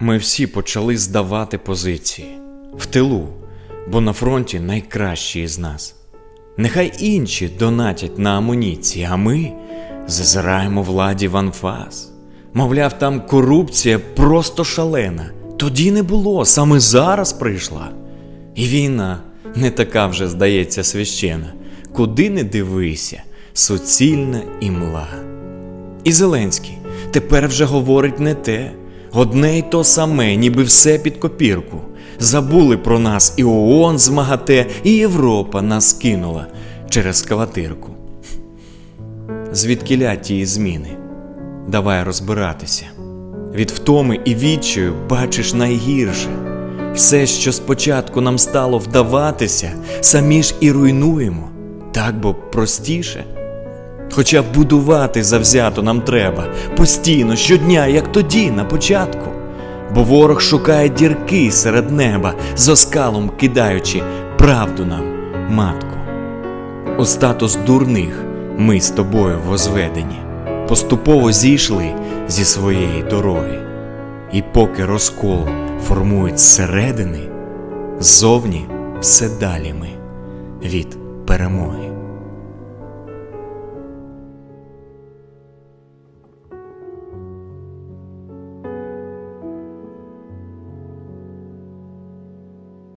Ми всі почали здавати позиції в тилу, бо на фронті найкращі із нас. Нехай інші донатять на амуніції, а ми зазираємо владі в анфас. Мовляв, там корупція просто шалена. Тоді не було, саме зараз прийшла. І війна не така вже, здається, священа. Куди не дивися, суцільна імла. І Зеленський тепер вже говорить не те, одне й то саме, ніби все під копірку. Забули про нас і ООН змагате, і Європа нас кинула через квартирку. Звідкіля тії зміни? Давай розбиратися. Від втоми і відчаю бачиш найгірше. Все, що спочатку нам стало вдаватися, самі ж і руйнуємо. Так бо простіше. Хоча будувати завзято нам треба постійно, щодня, як тоді, на початку. Бо ворог шукає дірки серед неба, з оскалом кидаючи правду нам, матку. У статус дурних ми з тобою возведені, поступово зійшли зі своєї дороги. І поки розкол формують зсередини, ззовні все далі ми від перемоги.